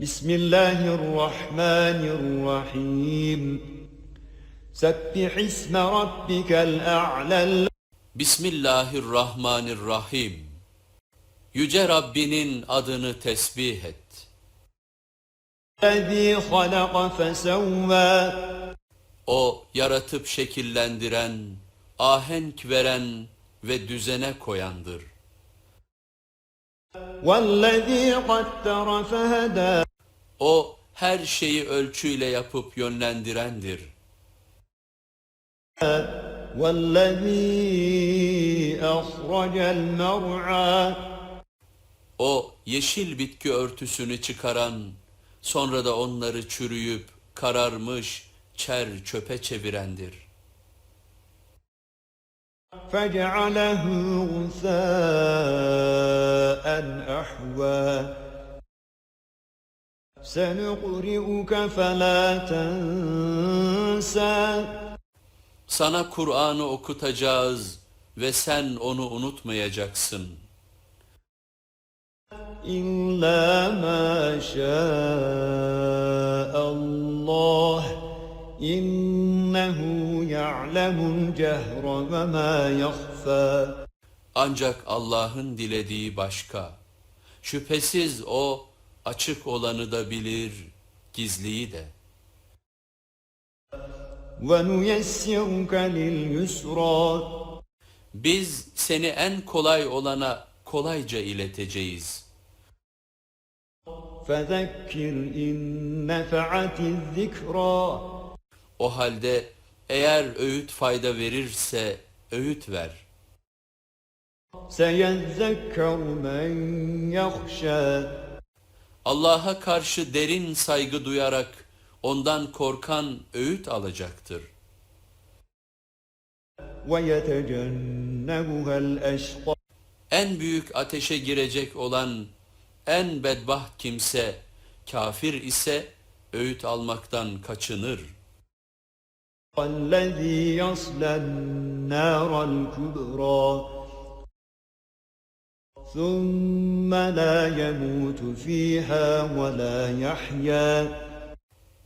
بسم الله الرحمن الرحيم سبح اسم ربك الأعلى Bismillahirrahmanirrahim. Yüce Rabbinin adını tesbih et. الذي خلق فسوى O yaratıp şekillendiren, ahenk veren ve düzene koyandır. والذي قدر فهدى O her şeyi ölçüyle yapıp yönlendirendir. والذي أخرج المرعى O yeşil bitki örtüsünü çıkaran, sonra da onları çürüyüp kararmış çer çöpe çevirendir. فجعله غثاء أحوى سنقرئك فلا تنسى Sana Kur'an'ı okutacağız ve sen onu unutmayacaksın. إلا ما شاء الله إنه يعلم الجهر وما يخفى Ancak Allah'ın dilediği başka. Şüphesiz O açık olanı da bilir, gizliyi de. ونيسرك لليسرى Biz seni en kolay olana kolayca ileteceğiz. فذكر إن نفعت الذكرى O halde eğer öğüt fayda verirse öğüt ver. سيذكر من يخشى Allah'a karşı derin saygı duyarak ondan korkan öğüt alacaktır. ويتجنبها الأشقى En büyük ateşe girecek olan en bedbaht kimse kafir ise öğüt almaktan kaçınır. الذي يصلى النار الكبرى ثم لا يموت فيها ولا يحيا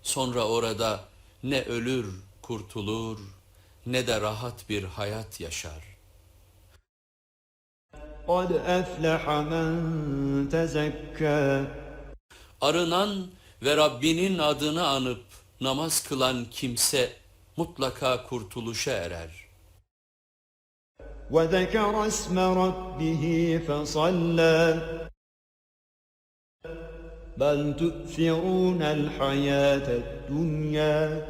Sonra orada ne ölür, kurtulur, ne de rahat bir hayat yaşar. قد أفلح من تزكى Arınan ve Rabbinin adını anıp namaz kılan kimse mutlaka kurtuluşa erer. وذكر اسم ربه فصلى بل تؤثرون الحياة الدنيا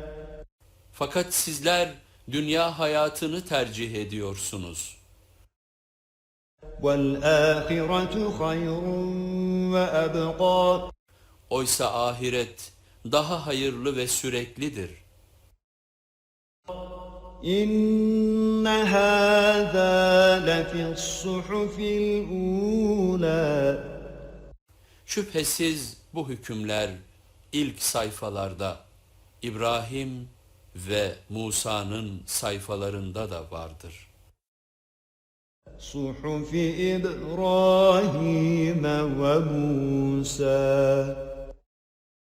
Fakat sizler dünya hayatını tercih ediyorsunuz. والآخرة خير وأبقى Oysa ahiret daha hayırlı ve süreklidir. إن هذا لفي الصحف الأولى Şüphesiz bu hükümler ilk sayfalarda İbrahim ve Musa'nın sayfalarında da vardır. صحف إبراهيم وموسى